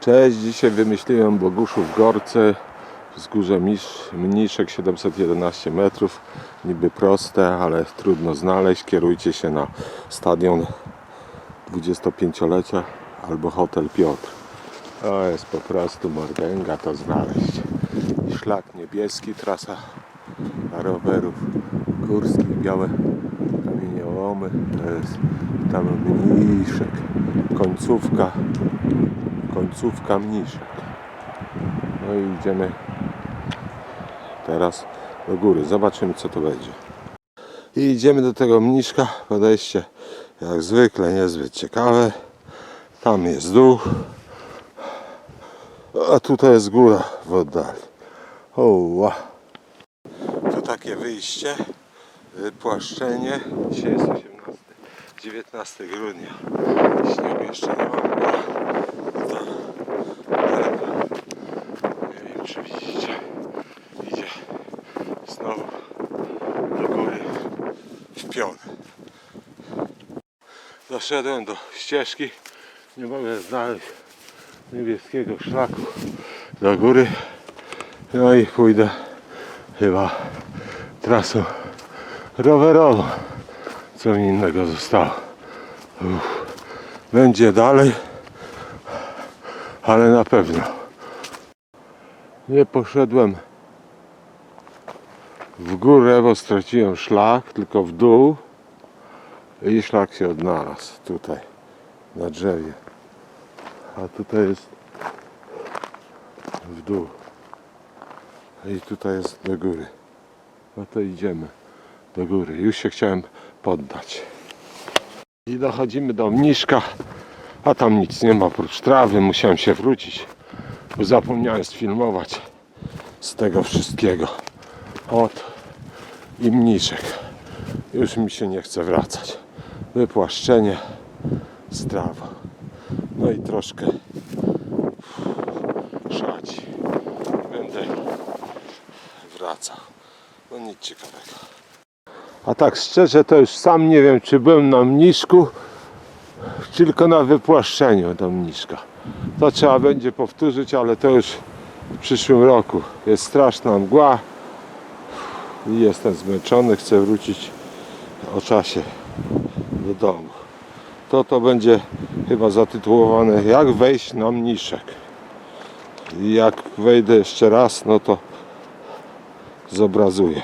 Cześć, dzisiaj wymyśliłem Boguszów Gorce. Wzgórze Misz, Mniszek 711 metrów. Niby proste, ale trudno znaleźć. Kierujcie się na stadion 25-lecia albo hotel Piotr. To jest po prostu mordęga to znaleźć. Szlak niebieski, trasa dla rowerów górskich, białe kamieniołomy. To jest tam mniszek końcówka końcówka mniszek no i idziemy teraz do góry zobaczymy co to będzie i idziemy do tego mniszka podejście jak zwykle niezbyt ciekawe tam jest dół a tutaj jest góra w oddali Oła. Tu takie wyjście, wypłaszczenie. Dzisiaj jest 18, 19 grudnia. Śniegu jeszcze nie ma. To, ale nie wiem czy widzicie. Idzie znowu do góry w pion. Doszedłem do ścieżki. Nie mogę znaleźć niebieskiego szlaku do góry. No i pójdę chyba trasą rowerową. Co mi innego zostało. Uff. Będzie dalej, ale na pewno nie poszedłem w górę, bo straciłem szlak, tylko w dół i szlak się odnalazł tutaj na drzewie. A tutaj jest w dół. I tutaj jest do góry. No to idziemy do góry. Już się chciałem poddać. I dochodzimy do mniszka, a tam nic nie ma oprócz trawy. Musiałem się wrócić, bo zapomniałem sfilmować z tego wszystkiego. Ot i mniszek. Już mi się nie chce wracać. Wypłaszczenie z trawą. No i troszkę szadzi. Będę wracał. No nic ciekawego. A tak szczerze to już sam nie wiem czy byłem na mniszku, tylko na wypłaszczeniu do mniszka. To trzeba będzie powtórzyć, ale to już w przyszłym roku. Jest straszna mgła i jestem zmęczony, chcę wrócić o czasie do domu. To to będzie chyba zatytułowane jak wejść na mniszek. I jak wejdę jeszcze raz, no to zobrazuję.